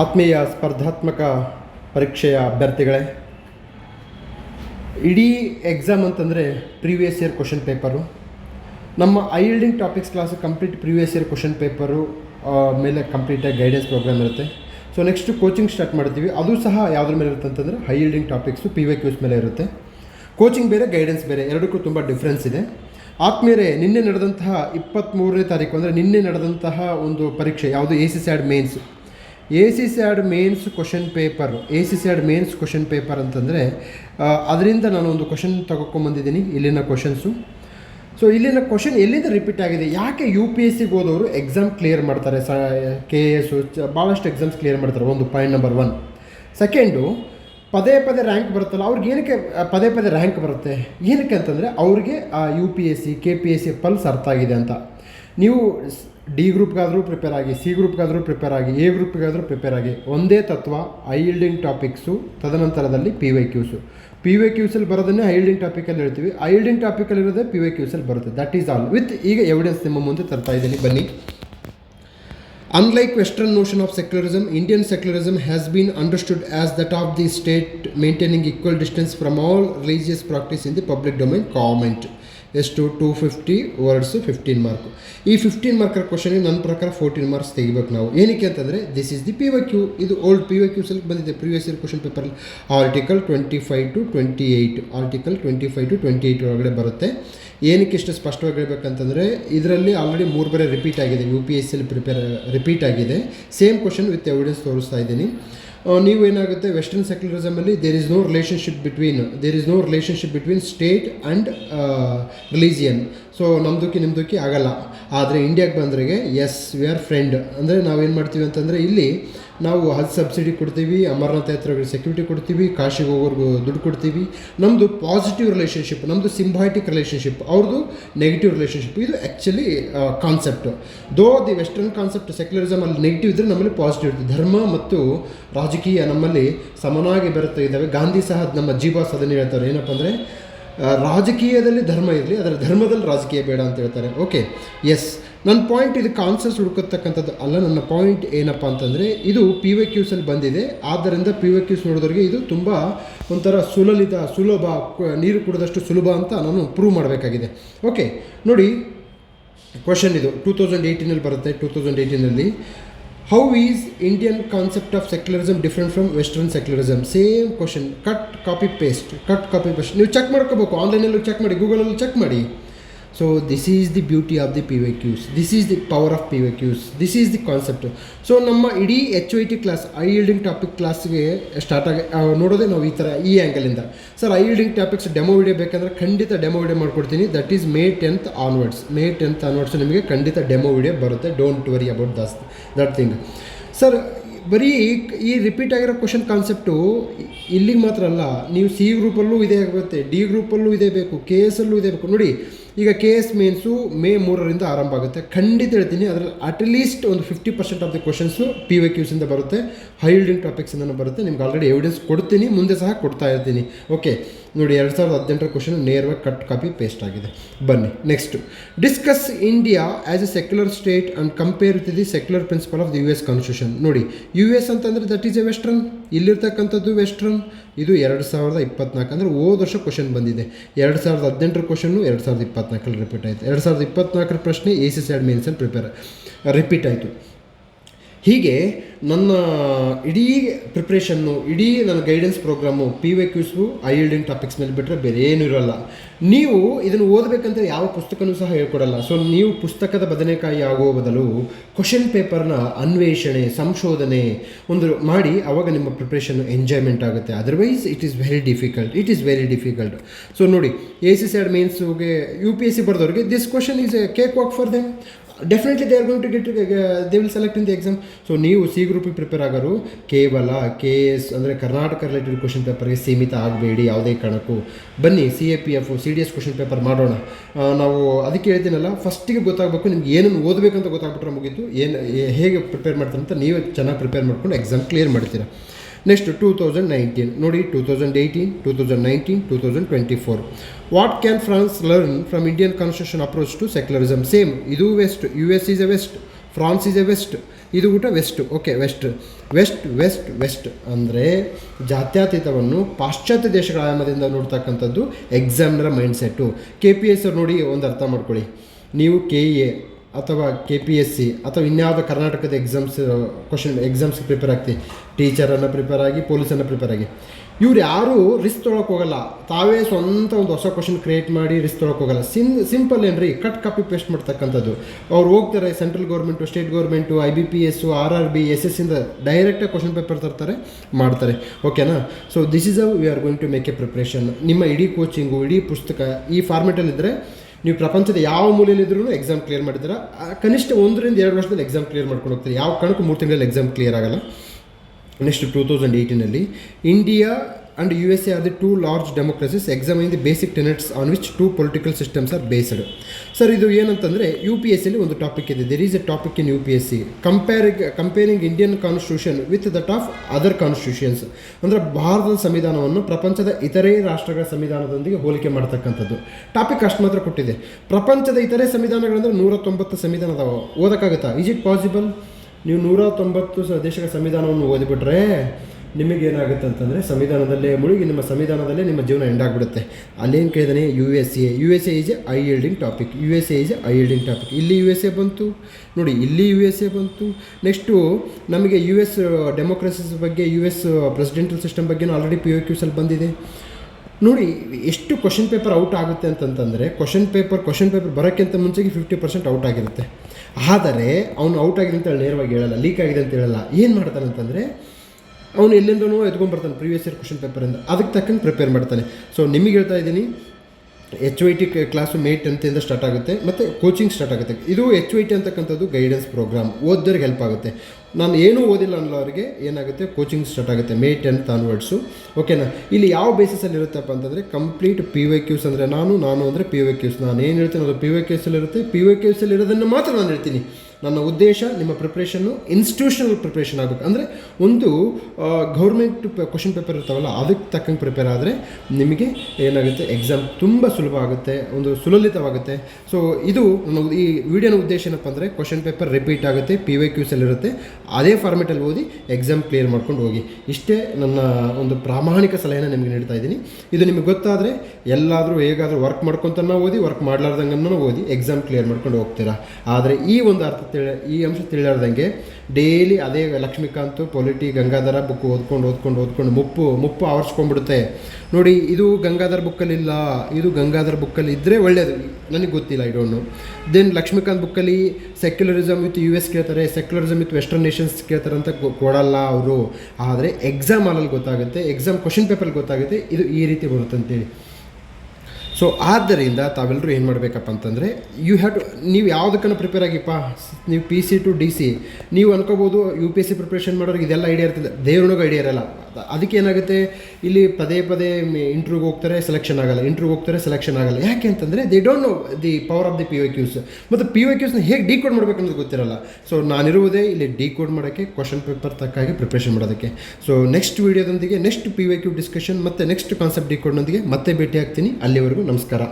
ಆತ್ಮೀಯ ಸ್ಪರ್ಧಾತ್ಮಕ ಪರೀಕ್ಷೆಯ ಅಭ್ಯರ್ಥಿಗಳೇ, ಇಡೀ ಎಕ್ಸಾಮ್ ಅಂತಂದರೆ ಪ್ರೀವಿಯಸ್ ಇಯರ್ ಕ್ವಶನ್ ಪೇಪರು ನಮ್ಮ yielding topics class complete previous year question paper ಮೇಲೆ ಕಂಪ್ಲೀಟಾಗಿ ಗೈಡೆನ್ಸ್ ಪ್ರೋಗ್ರಾಮ್ ಇರುತ್ತೆ. ಸೊ ನೆಕ್ಸ್ಟ್ ಕೋಚಿಂಗ್ ಸ್ಟಾರ್ಟ್ ಮಾಡ್ತೀವಿ. ಅದು ಸಹ ಯಾವುದ್ರ ಮೇಲೆ ಇರುತ್ತೆ ಅಂತಂದರೆ high yielding topics P Y Qs ಮೇಲೆ ಇರುತ್ತೆ. ಕೋಚಿಂಗ್ ಬೇರೆ ಗೈಡೆನ್ಸ್ ಬೇರೆ, ಎರಡಕ್ಕೂ ತುಂಬ ಡಿಫ್ರೆನ್ಸ್ ಇದೆ. ಆತ್ಮೀಯರೇ, ನಿನ್ನೆ ನಡೆದಂತಹ ಇಪ್ಪತ್ತ್ಮೂರನೇ ತಾರೀಕು ಅಂದರೆ ನಿನ್ನೆ ನಡೆದಂತಹ ಒಂದು ಪರೀಕ್ಷೆ, ಯಾವುದು A C SAAD mains A C SAAD mains question paper, A C SAAD mains question paper ಅಂತಂದರೆ ಅದರಿಂದ ನಾನು ಒಂದು ಕ್ವಶನ್ ತಗೊಕೊಂಬಂದಿದ್ದೀನಿ ಇಲ್ಲಿನ ಕ್ವಶನ್ಸು. ಸೊ ಇಲ್ಲಿನ ಕ್ವಶನ್ ಎಲ್ಲಿಂದ ರಿಪೀಟ್ ಆಗಿದೆ? ಯಾಕೆ ಯು ಪಿ ಎಸ್ ಸಿಗೆ ಹೋದವರು ಎಕ್ಸಾಮ್ ಕ್ಲಿಯರ್ ಮಾಡ್ತಾರೆ? ಸ, ಕೆ ಎ ಎಸ್ಸು ಭಾಳಷ್ಟು ಎಕ್ಸಾಮ್ಸ್ ಕ್ಲಿಯರ್ ಮಾಡ್ತಾರೆ, ಒಂದು ಪಾಯಿಂಟ್ ನಂಬರ್ ಒನ್ ಸೆಕೆಂಡು ಪದೇ ಪದೇ ರ್ಯಾಂಕ್ ಬರುತ್ತಲ್ಲ, ಅವ್ರಿಗೆ ಏನಕ್ಕೆ ಪದೇ ಪದೇ ರ್ಯಾಂಕ್ ಬರುತ್ತೆ? ಏನಕ್ಕೆ ಅಂತಂದರೆ, ಅವ್ರಿಗೆ U P S C, K P S C pulse ಅರ್ಥ ಆಗಿದೆ ಅಂತ. ನೀವು ಡಿ ಗ್ರೂಪ್ಗಾದರೂ ಪ್ರಿಪೇರ್ ಆಗಿ ಸಿ ಗ್ರೂಪ್ಗಾದರೂ ಪ್ರಿಪೇರ್ ಆಗಿ ಎ ಗ್ರೂಪ್ಗಾದರೂ ಪ್ರಿಪೇರ್ ಆಗಿ ಒಂದೇ ತತ್ವ ಐಲ್ಡಿಂಗ್ ಟಾಪಿಕ್ಸು, ತದನಂತರದಲ್ಲಿ P Y Qs P Y ಕ್ಯೂಸಲ್ಲಿ ಬರೋದನ್ನೇ ಐಲ್ಡಿಂಗ್ ಟಾಪಿಕಲ್ಲಿ ಹೇಳ್ತೀವಿ. ಐಲ್ಡಿಂಗ್ ಟಾಪಿಕಲ್ಲಿ ಇರೋದೇ ಪಿ ವೈ ಕ್ಯೂಸಲ್ಲಿ ಬರುತ್ತೆ. ದಟ್ ಈಸ್ ಆಲ್ ವಿತ್ ಈಗ ಎವಿಡೆನ್ಸ್ ನಿಮ್ಮ ಮುಂದೆ ತರ್ತಾ ಇದ್ದೀನಿ. ಬನ್ನಿ. Unlike western notion of secularism Indian secularism has been understood as the top the state maintaining equal distance from all religious practice in the public domain comment ಎಷ್ಟು? Two fifty words fifteen mark ಈ fifteen marker ಕ್ವಶನಿಗೆ ನನ್ನ ಪ್ರಕಾರ fourteen marks ತೆಗಿಬೇಕು ನಾವು. ಏನಕ್ಕೆ ಅಂತಂದರೆ this is the P Y Q ಇದು ಓಲ್ಡ್ ಪಿ ವೈ ಕ್ಯೂಸಲ್ಲಿ ಬಂದಿದೆ ಪ್ರೀವಿಯಸ್ ಇಯರ್ ಕ್ವಶನ್ ಪೇಪರಲ್ಲಿ article twenty five to twenty eight article twenty five to twenty eight ಒಳಗಡೆ ಬರುತ್ತೆ. ಏನಕ್ಕೆ ಇಷ್ಟು ಸ್ಪಷ್ಟವಾಗಿ ಹೇಳಬೇಕಂತಂದರೆ, ಇದರಲ್ಲಿ ಆಲ್ರೆಡಿ ಮೂರು ಬಾರಿ ರಿಪೀಟ್ ಆಗಿದೆ. ಯು ಪಿ ಎಸ್ ಸಿಲಿ ಪ್ರಿಪೇರ್ ರಿಪೀಟ್ ಆಗಿದೆ. ಸೇಮ್ ಕ್ವಶನ್ ವಿತ್ ಎವಿಡೆನ್ಸ್ ತೋರಿಸ್ತಾ ಇದ್ದೀನಿ. ನೀವು ಏನಾಗುತ್ತೆ western ಸೆಕ್ಯುಲರಿಸಮಲ್ಲಿ there is no relationship between there is no relationship between state and religion so ನಮ್ಮದಕ್ಕೆ ನಿಮ್ಮದಕ್ಕೆ ಆಗಲ್ಲ. ಆದರೆ ಇಂಡಿಯಾಗೆ ಬಂದ್ರೆಗೆ ಎಸ್ ವಿ ಆರ್ ಫ್ರೆಂಡ್ ಅಂದರೆ ನಾವೇನು ಮಾಡ್ತೀವಿ ಅಂತಂದರೆ ಇಲ್ಲಿ ನಾವು ಹಜ್ ಸಬ್ಸಿಡಿ ಕೊಡ್ತೀವಿ, ಅಮರನಾಥ ಯಾತ್ರೆಗಳಿಗೆ ಸೆಕ್ಯೂರಿಟಿ ಕೊಡ್ತೀವಿ, ಕಾಶಿಗೆ ಹೋಗೋರ್ಗು ದುಡ್ಡು ಕೊಡ್ತೀವಿ. ನಮ್ಮದು ಪಾಸಿಟಿವ್ ರಿಲೇಷನ್ಶಿಪ್ ನಮ್ಮದು ಸಿಂಬಾಯಿಟಿಕ್ ರಿಲೇಷನ್ಶಿಪ್ ಅವ್ರದ್ದು ನೆಗೆಟಿವ್ ರಿಲೇಷನ್ಶಿಪ್ ಇದು actually concept though the western concept secularism ಅಲ್ಲಿ ನೆಗೆಟಿವ್ ಇದ್ದರೆ ನಮ್ಮಲ್ಲಿ ಪಾಸಿಟಿವ್ ಇರ್ತದೆ ಧರ್ಮ ಮತ್ತು ರಾಜಕೀಯ ನಮ್ಮಲ್ಲಿ ಸಮನಾಗಿ ಬರುತ್ತೆ ಇದ್ದಾವೆ. ಗಾಂಧಿ ಸಹ ನಮ್ಮ ಜೀವ ಸದನ ಹೇಳ್ತಾರೆ. ಏನಪ್ಪ ಅಂದರೆ ರಾಜಕೀಯದಲ್ಲಿ ಧರ್ಮ ಇರಲಿ, ಅದರ ಧರ್ಮದಲ್ಲಿ ರಾಜಕೀಯ ಬೇಡ ಅಂತ ಹೇಳ್ತಾರೆ. ಓಕೆ ಎಸ್ ನನ್ನ ಪಾಯಿಂಟ್ ಇದಕ್ಕೆ ಆನ್ಸರ್ಸ್ ಹುಡುಕತಕ್ಕಂಥದ್ದು ಅಲ್ಲ. ನನ್ನ ಪಾಯಿಂಟ್ ಏನಪ್ಪ ಅಂತಂದರೆ, ಇದು ಪಿ ವೈ ಕ್ಯೂಸಲ್ಲಿ ಬಂದಿದೆ. ಆದ್ದರಿಂದ ಪಿ ವೈ ಕ್ಯೂಸ್ ನೋಡಿದವ್ರಿಗೆ ಇದು ತುಂಬ ಒಂಥರ ಸುಲಲಿತ, ಸುಲಭ ನೀರು ಕುಡಿದಷ್ಟು ಸುಲಭ ಅಂತ ನಾನು ಪ್ರೂವ್ ಮಾಡಬೇಕಾಗಿದೆ. ಓಕೆ ನೋಡಿ ಕ್ವಶನ್ ಇದು. ಟೂ ತೌಸಂಡ್ ಏಯ್ಟೀನಲ್ಲಿ ಬರುತ್ತೆ. Two thousand ಏಯ್ಟೀನಲ್ಲಿ how is Indian concept of secularism different from western secularism same question cut copy paste cut copy paste ನೀವು ಚೆಕ್ ಮಾಡ್ಕೋಬೇಕು. ಆನ್ಲೈನಲ್ಲೂ ಚೆಕ್ ಮಾಡಿ ಗೂಗಲಲ್ಲೂ ಚೆಕ್ ಮಾಡಿ. So this is the beauty of the P This Qs this is of power of P the concept so ನಮ್ಮ ಇಡೀ H I T class high yielding topic ಕ್ಲಾಸ್ಗೆ start ಆಗಿ ನೋಡೋದೇ ನಾವು ಈ ಥರ ಈ ಆ್ಯಂಗಲಿಂದ sir high yielding topics demo video ಬೇಕಂದ್ರೆ ಖಂಡಿತ ಡೆಮೋ ವಿಡಿಯೋ ಮಾಡ್ಕೊಡ್ತೀನಿ. That is May tenth onwards May tenth onwards ನಿಮಗೆ ಖಂಡಿತ ಡೆಮೋ ವಿಡಿಯೋ ಬರುತ್ತೆ. Don't worry about this that thing sir ಬರೀ ಈ ರಿಪೀಟ್ ಆಗಿರೋ ಕ್ವಶನ್ ಕಾನ್ಸೆಪ್ಟು ಇಲ್ಲಿಗೆ ಮಾತ್ರ ಅಲ್ಲ. ನೀವು ಸಿ ಗ್ರೂಪಲ್ಲೂ ಇದೇ ಆಗುತ್ತೆ. ಡಿ ಗ್ರೂಪಲ್ಲೂ ಇದೇ ಬೇಕು. ಕೆ ಎಸ್ ಅಲ್ಲೂ ಇದೇ ಬೇಕು. ನೋಡಿ ಈಗ ಕೆ ಎಸ್ ಮೇನ್ಸು ಮೇ ಮೂರರಿಂದ ಆರಂಭ ಆಗುತ್ತೆ. ಖಂಡಿತ ಹೇಳ್ತೀನಿ, ಅದರಲ್ಲಿ ಅಟ್ಲೀಸ್ಟ್ ಒಂದು fifty percent of the questions P Y ಕ್ಯೂಸಿಂದ ಬರುತ್ತೆ. ಹೈಲ್ಡಿಂಗ್ ಟಾಪಿಕ್ಸಿಂದ ಬರುತ್ತೆ. ನಿಮ್ಗೆ ಆಲ್ರೆಡಿ ಎವಿಡೆನ್ಸ್ ಕೊಡ್ತೀನಿ, ಮುಂದೆ ಸಹ ಕೊಡ್ತಾ ಇರ್ತೀನಿ. ಓಕೆ ನೋಡಿ, ಎರಡು ಸಾವಿರದ ಹದಿನೆಂಟರ ಕ್ವಶನ್ ನೇರವಾಗಿ ಕಟ್ ಕಾಪಿ ಪೇಸ್ಟ್ ಆಗಿದೆ. ಬನ್ನಿ next discuss India as a secular state and compare with the secular principle of the U S constitution ನೋಡಿ ಯು ಎಸ್ ಅಂತಂದರೆ ದಟ್ ಈಸ್ ಎ ವೆಸ್ಟ್ರನ್ ಇಲ್ಲಿರ್ತಕ್ಕಂಥದ್ದು ವೆಸ್ಟ್ರನ್ ಇದು ಎರಡು ಸಾವಿರದ ಇಪ್ಪತ್ನಾಲ್ಕು ಅಂದರೆ ಹೋದ ವರ್ಷ ಕ್ವಶನ್ ಬಂದಿದೆ. ಎರಡು ಸಾವಿರದ ಹದಿನೆಂಟರ ಕ್ವಶನ್ನು ಎರಡು ಸಾವಿರದ ಇಪ್ಪತ್ನಾಲ್ಕರಲ್ಲಿ ರಿಪೀಟ್ ಆಯಿತು. ಎರಡು ಸಾವಿರದ ಇಪ್ಪತ್ನಾಲ್ಕರ ಪ್ರಶ್ನೆ ಎ ಸಿ ಸ್ಯಾಡ್ ಮೇನ್ಸಲ್ಲಿ ಪ್ರಿಪೇರ್ ರಿಪೀಟ್ ಆಯಿತು. ಹೀಗೆ ನನ್ನ ಇಡೀ ಪ್ರಿಪ್ರೇಷನ್ನು ಇಡೀ ನನ್ನ guidance programme P Y Qs yielding topics ಮೇಲೆ ಬಿಟ್ಟರೆ ಬೇರೆ ಏನೂ ಇರೋಲ್ಲ. ನೀವು ಇದನ್ನು ಓದಬೇಕಂತ ಯಾವ ಪುಸ್ತಕನೂ ಸಹ ಹೇಳ್ಕೊಡಲ್ಲ. ಸೊ ನೀವು ಪುಸ್ತಕದ ಬದನೆಕಾಯಿ ಆಗುವ ಬದಲು ಕ್ವಶನ್ ಪೇಪರ್ನ ಅನ್ವೇಷಣೆ, ಸಂಶೋಧನೆ ಒಂದು ಮಾಡಿ ಆವಾಗ ನಿಮ್ಮ ಪ್ರಿಪ್ರೇಷನ್ ಎಂಜಾಯ್ಮೆಂಟ್ ಆಗುತ್ತೆ. Otherwise it is very difficult it is very difficult so ನೋಡಿ ಎ ಸಿ ಸ್ಯಾಡ್ ಮೀನ್ಸ್ಗೆ U P S C ಬರೆದವ್ರಿಗೆ this question is a cake walk for them definitely they are going to get they will select in the exam so ನೀವು C ಗ್ರೂಪಿಗೆ prepare ಆಗೋರು. ಕೇವಲ K S ಅಂದರೆ Karnataka related question ಪೇಪರ್ಗೆ ಸೀಮಿತ ಆಗಬೇಡಿ, ಯಾವುದೇ ಕಾರಣಕ್ಕೂ. ಬನ್ನಿ C A P F C D S question paper ಮಾಡೋಣ. ನಾವು ಅದಕ್ಕೆ ಹೇಳ್ತೀನಲ್ಲ ಫಸ್ಟಿಗೆ ಗೊತ್ತಾಗಬೇಕು ನಿಮ್ಗೆ ಏನನ್ನು ಓದಬೇಕಂತ ಗೊತ್ತಾಗ್ಬಿಟ್ರೆ ಮುಗೀತು. ಏನು ಹೇಗೆ ಪ್ರಿಪೇರ್ ಮಾಡ್ತಾರೆ ಅಂತ ನೀವೇ ಚೆನ್ನಾಗಿ ಪ್ರಿಪೇರ್ ಮಾಡ್ಕೊಂಡು ಎಕ್ಸಾಮ್ ಕ್ಲಿಯರ್ ಮಾಡ್ತೀರಾ. ನೆಕ್ಸ್ಟ್ ಟೂ ತೌಸಂಡ್ ನೈನ್ಟೀನ್ ನೋಡಿ two thousand eighteen two thousand nineteen two thousand twenty four what can France learn from Indian constitution approach to secularism same ಇದು west U S is a west France is a west ಇದು ಕೂಡ west okay west west west west ಅಂದರೆ ಜಾತ್ಯತೀತವನ್ನು ಪಾಶ್ಚಾತ್ಯ ದೇಶಗಳ ಆಯಾಮದಿಂದ ನೋಡ್ತಕ್ಕಂಥದ್ದು ಎಕ್ಸಾಮ್ನರ ಮೈಂಡ್ಸೆಟ್ಟು ಕೆ ಪಿ ಎಸ್ ನೋಡಿ ಒಂದು ಅರ್ಥ ಮಾಡ್ಕೊಳ್ಳಿ. ನೀವು ಕೆ ಎ ಅಥವಾ ಕೆ ಪಿ ಎಸ್ ಸಿ ಅಥವಾ ಇನ್ಯಾವುದೋ ಕರ್ನಾಟಕದ ಎಕ್ಸಾಮ್ಸ್ ಕ್ವಶನ್ ಎಕ್ಸಾಮ್ಸ್ ಪ್ರಿಪೇರ್ ಆಗ್ತಿ. ಟೀಚರನ್ನು ಪ್ರಿಪೇರ್ ಆಗಿ ಪೊಲೀಸನ್ನು ಪ್ರಿಪೇರ್ ಆಗಿ. ಇವ್ರು ಯಾರೂ ರಿಸ್ಕ್ ತೊಳಕ್ಕೆ ಹೋಗಲ್ಲ. ತಾವೇ ಸ್ವಂತ ಒಂದು ಹೊಸ ಕ್ವಶನ್ ಕ್ರಿಯೇಟ್ ಮಾಡಿ ರಿಸ್ಕ್ ತೊಳಕ್ಕೆ ಹೋಗಲ್ಲ. ಸಿಮ್ ಸಿಂಪಲ್ ಏನ್ರಿ? ಕಟ್ ಕಾಪಿ ಪೇಸ್ಟ್ ಮಾಡ್ತಕ್ಕಂಥದ್ದು. ಅವ್ರು ಹೋಗ್ತಾರೆ central government state government I B P S R R B S S ಇಂದ ಡೈರೆಕ್ಟಾಗಿ ಕ್ವಶನ್ ಪೇಪರ್ ತರ್ತಾರೆ, ಮಾಡ್ತಾರೆ. ಓಕೆನಾ so this is how we are going to make a preparation ನಿಮ್ಮ ಇಡೀ ಕೋಚಿಂಗು ಇಡೀ ಪುಸ್ತಕ ಈ ಫಾರ್ಮೆಟಲ್ಲಿದ್ದರೆ ನೀವು ಪ್ರಪಂಚದ ಯಾವ ಮೂಲೆಯಲ್ಲಿದ್ರೂ ಎಕ್ಸಾಮ್ ಕ್ಲಿಯರ್ ಮಾಡಿದ್ದೀರಾ? ಆ, ಕನಿಷ್ಠ ಒಂದರಿಂದ ಎರಡು ವರ್ಷದಲ್ಲಿ ಎಕ್ಸಾಮ್ ಕ್ಲಿಯರ್ ಮಾಡ್ಕೊಂಡು ಹೋಗ್ತೀರಿ. ಯಾವ ಕಾರಣಕ್ಕೂ ಮೂರು ತಿಂಗಳಲ್ಲಿ ಎಕ್ಸಾಮ್ ಕ್ಲಿಯರ್ ಆಗಲ್ಲ. Next two thousand ಏಯ್ಟೀನಲ್ಲಿ India and S A are the two large democracies examine the basic tenets on which two political systems are based sir ಇದು ಏನಂತಂದರೆ ಯು ಪಿ ಎಸ್ ಸಿಲಿ ಒಂದು ಟಾಪಿಕ್ ಇದೆ. There is a topic in U P S C comparing comparing Indian constitution with that of other constitutions ಅಂದರೆ ಭಾರತದ ಸಂವಿಧಾನವನ್ನು ಪ್ರಪಂಚದ ಇತರೆ ರಾಷ್ಟ್ರಗಳ ಸಂವಿಧಾನದೊಂದಿಗೆ ಹೋಲಿಕೆ ಮಾಡ್ತಕ್ಕಂಥದ್ದು. ಟಾಪಿಕ್ ಅಷ್ಟು ಮಾತ್ರ ಕೊಟ್ಟಿದೆ. ಪ್ರಪಂಚದ ಇತರೆ ಸಂವಿಧಾನಗಳಂದ್ರೆ ನೂರ ತೊಂಬತ್ತು ಸಂವಿಧಾನ ಅದಾವ. ಓದೋಕ್ಕಾಗುತ್ತಾ? ಈಸ್ ಇಟ್ ಪಾಸಿಬಲ್ ನೀವು ನೂರ ತೊಂಬತ್ತು ದೇಶಗಳ ಸಂವಿಧಾನವನ್ನು ಓದಿಬಿಟ್ರೆ ನಿಮಗೇನಾಗುತ್ತೆ ಅಂತಂದರೆ ಸಂವಿಧಾನದಲ್ಲೇ ಮುಳುಗಿ ನಿಮ್ಮ ಸಂವಿಧಾನದಲ್ಲೇ ನಿಮ್ಮ ಜೀವನ ಎಂಡ್ ಆಗಿಬಿಡುತ್ತೆ. ಅಲ್ಲೇನು ಕೇಳಿದಾನೆ? U S A U S A is a high yielding topic U S A is a high yielding topic ಇಲ್ಲಿ ಯು ಎಸ್ ಎ ಬಂತು. ನೋಡಿ, ಇಲ್ಲಿ ಯು ಎಸ್ ಎ ಬಂತು. ನೆಕ್ಸ್ಟು ನಮಗೆ ಯು ಎಸ್ ಡೆಮೋಕ್ರಸಿಸ್ ಬಗ್ಗೆ ಯು ಎಸ್ ಪ್ರೆಸಿಡೆಂಟಲ್ ಸಿಸ್ಟಮ್ ಬಗ್ಗೆನೂ already P U ಕ್ಯೂಸಲ್ಲಿ ಬಂದಿದೆ. ನೋಡಿ, ಎಷ್ಟು ಕ್ವಶನ್ ಪೇಪರ್ ಔಟ್ ಆಗುತ್ತೆ ಅಂತಂತಂದರೆ ಕ್ವಶನ್ ಪೇಪರ್ ಕ್ವಶನ್ ಪೇಪರ್ ಬರೋಕ್ಕಿಂತ ಮುಂಚೆಗೆ ಫಿಫ್ಟಿ ಪರ್ಸೆಂಟ್ ಔಟ್ ಆಗಿರುತ್ತೆ. ಆದರೆ, ಅವನು ಔಟ್ ಆಗಿದೆ ಅಂತ ನೇರವಾಗಿ ಹೇಳಲ್ಲ ಲೀಕ್ ಆಗಿದೆ ಅಂತ ಹೇಳಲ್ಲ. ಏನು ಮಾಡ್ತಾನೆ ಅಂತಂದರೆ ಅವನು ಎಲ್ಲಿಂದನೂ ಎತ್ಕೊಂಡ್ಬರ್ತಾನೆ ಪ್ರೀವಿಯಸ್ ಇಯರ್ ಕ್ವಶನ್ ಪೇಪರಿಂದ ಅದಕ್ಕೆ ತಕ್ಕಂಗೆ ಪ್ರಿಪೇರ್ ಮಾಡ್ತಾನೆ. ಸೊ ನಿಮಗೆ ಹೇಳ್ತಾ ಇದ್ದೀನಿ H Y T class May ಟೆಂತಿಂದ start ಆಗುತ್ತೆ, ಮತ್ತು ಕೋಚಿಂಗ್ ಸ್ಟಾರ್ಟ್ ಆಗುತ್ತೆ. ಇದು ಎಚ್ ವೈ ಟಿ ಅಂತಕ್ಕಂಥದ್ದು ಗೈಡೆನ್ಸ್ ಪ್ರೋಗ್ರಾಮ್ ಓದೋರಿಗೆ ಹೆಲ್ಪ್ ಆಗುತ್ತೆ. ನಾನು ಏನೂ ಓದಿಲ್ಲ ಅನ್ನೋರಿಗೆ ಏನಾಗುತ್ತೆ? ಕೋಚಿಂಗ್ ಸ್ಟಾರ್ಟ್ ಆಗುತ್ತೆ ಮೇ ಟೆಂತ್ ಆನ್ವರ್ಡ್ಸು ಓಕೆನಾ ಇಲ್ಲಿ ಯಾವ ಬೇಸಿಸಲ್ಲಿ ಇರುತ್ತಪ್ಪ ಅಂತಂದರೆ ಕಂಪ್ಲೀಟ್ ಪಿ ವೈ ಕ್ಯೂಸ್ ಅಂದರೆ ನಾನು ನಾನು ಅಂದರೆ ಪಿ ವೈ ಕ್ಯೂಸ್ ನಾನು ಏನು ಹೇಳ್ತೀನಿ ಅದು ಪಿ ವೈ ಕ್ಯೂಸಲ್ಲಿ ಇರುತ್ತೆ ಪಿ ವೈ ಕ್ಯೂಸಲ್ಲಿ ಇರೋದನ್ನು ಮಾತ್ರ ನಾನು ಹೇಳ್ತೀನಿ. ನನ್ನ ಉದ್ದೇಶ, ನಿಮ್ಮ ಪ್ರಿಪ್ರೇಷನ್ನು ಇನ್ಸ್ಟಿಟ್ಯೂಷನಲ್ ಪ್ರಿಪ್ರೇಷನ್ ಆಗಬೇಕು. ಅಂದರೆ ಒಂದು ಗೌರ್ಮೆಂಟ್ ಕ್ವಶನ್ ಪೇಪರ್ ಇರ್ತಾವಲ್ಲ, ಅದಕ್ಕೆ ತಕ್ಕಂಗೆ ಪ್ರಿಪೇರ್ ಆದರೆ ನಿಮಗೆ ಏನಾಗುತ್ತೆ? ಎಕ್ಸಾಮ್ ತುಂಬ ಸುಲಭ ಆಗುತ್ತೆ, ಒಂದು ಸುಲಲಿತವಾಗುತ್ತೆ. ಸೊ ಇದು ನನ್ನ ಈ ವಿಡಿಯೋನ ಉದ್ದೇಶ ಏನಪ್ಪ ಅಂದರೆ ಕ್ವಶನ್ ಪೇಪರ್ ರಿಪೀಟ್ ಆಗುತ್ತೆ ಪಿ ವೈ ಇರುತ್ತೆ ಅದೇ ಫಾರ್ಮೆಟಲ್ಲಿ ಓದಿ ಎಕ್ಸಾಮ್ ಕ್ಲಿಯರ್ ಮಾಡ್ಕೊಂಡು ಹೋಗಿ. ಇಷ್ಟೇ ನನ್ನ ಒಂದು ಪ್ರಾಮಾಣಿಕ ಸಲಹೆನ ನಿಮಗೆ ನೀಡ್ತಾ ಇದ್ದೀನಿ. ಇದು ನಿಮಗೆ ಗೊತ್ತಾದರೆ ಎಲ್ಲಾದರೂ ಹೇಗಾದರೂ ವರ್ಕ್ ಮಾಡ್ಕೊತನ ಓದಿ ವರ್ಕ್ ಮಾಡಲಾರ್ದಂಗನ್ನೂ ಓದಿ ಎಕ್ಸಾಮ್ ಕ್ಲಿಯರ್ ಮಾಡ್ಕೊಂಡು ಹೋಗ್ತೀರಾ. ಆದರೆ ಈ ಒಂದು ಅರ್ಥ ತಿಳಿ ಈ ಅಂಶ ತಿಳಿಲಾರ್ದಂಗೆ ಡೈಲಿ ಅದೇ ಲಕ್ಷ್ಮೀಕಾಂತ್, ಪೊಲಿಟಿ, ಗಂಗಾಧರ ಬುಕ್ ಓದ್ಕೊಂಡು ಓದ್ಕೊಂಡು ಓದ್ಕೊಂಡು ಮುಪ್ಪು ಮುಪ್ಪು ಆವರಿಸ್ಕೊಂಡ್ಬಿಡುತ್ತೆ. ನೋಡಿ, ಇದು ಗಂಗಾಧರ ಬುಕ್ಕಲ್ಲಿ ಇಲ್ಲ, ಇದು ಗಂಗಾಧರ ಬುಕ್ಕಲ್ಲಿ ಇದ್ದರೆ ಒಳ್ಳೆಯದು ನನಗೆ ಗೊತ್ತಿಲ್ಲ I don't know then Laxmikanth ಬುಕ್ಕಲ್ಲಿ ಸೆಕ್ಯುಲರಿಸಮ್ ವಿತ್ ಯು ಎಸ್ ಕೇಳ್ತಾರೆ ಸೆಕ್ಯುಲರಿಸಮ್ ವಿತ್ ವೆಸ್ಟರ್ನ್ ನೇಷನ್ಸ್ ಕೇಳ್ತಾರೆ ಅಂತ ಕೊಡಲ್ಲ ಅವರು. ಆದರೆ ಎಕ್ಸಾಮ್ ಹಾಲಲ್ಲಿ ಗೊತ್ತಾಗುತ್ತೆ ಎಕ್ಸಾಮ್ ಕ್ವಶನ್ ಪೇಪರ್ ಗೊತ್ತಾಗುತ್ತೆ, ಇದು ಈ ರೀತಿ ಬರುತ್ತೆ ಅಂತೇಳಿ ಸೊ ಆದ್ದರಿಂದ ತಾವೆಲ್ಲರೂ ಏನು ಮಾಡಬೇಕಪ್ಪ ಅಂತಂದರೆ ಯು ಹ್ಯಾವ್ ಟು ನೀವು ಯಾವುದಕ್ಕನ್ನು ಪ್ರಿಪೇರ್ ಆಗಿಪ್ಪ? ನೀವು P C to D C ನೀವು ಅನ್ಕೋಬೋದು U P S C preparation ಮಾಡೋರಿಗೆ ಇದೆಲ್ಲ ಐಡಿಯಾ ಇರ್ತದೆ ದೇವ್ರನಿಗೂ ಐಡಿಯಾ ಇರಲ್ಲ. ಅದಕ್ಕೆ ಏನಾಗುತ್ತೆ ಇಲ್ಲಿ ಪದೇ ಪದೇ ಇಂಟ್ರ್ಯೂಗೆ ಹೋಗ್ತಾರೆ ಸೆಲೆಕ್ಷನ್ ಆಗಲ್ಲ. ಇಂಟ್ರ್ಯೂಗೆ ಹೋಗ್ತಾರೆ ಸೆಲೆಕ್ಷನ್ ಆಗಲ್ಲ. ಯಾಕೆ ಅಂತಂದರೆ they don't know the power of the P Y Qs ಮತ್ತು ಪಿ ವೈ ಕ್ಯೂಸ್ನ ಹೇಗೆ ಡಿಕೋಡ್ ಮಾಡಬೇಕು ಅನ್ನೋದು ಗೊತ್ತಿರಲ್ಲ. ಸೊ ನಾನಿರುವುದೇ ಇಲ್ಲಿ ಡಿಕೋಡ್ ಮಾಡೋಕ್ಕೆ ಕ್ವಶನ್ ಪೇಪರ್ ತಕ್ಕಾಗಿ ಪ್ರಿಪ್ರೇಷನ್ ಮಾಡೋದಕ್ಕೆ. So next ವೀಡಿಯೋದೊಂದಿಗೆ next P Y Q discussion ಮತ್ತು ನೆಕ್ಸ್ಟ್ ಕಾನ್ಸೆಪ್ಟ್ ಡಿಕೋಡ್ನೊಂದಿಗೆ ಮತ್ತೆ ಭೇಟಿ ಆಗ್ತೀನಿ ಅಲ್ಲಿವರೆಗೂ ನಮಸ್ಕಾರ.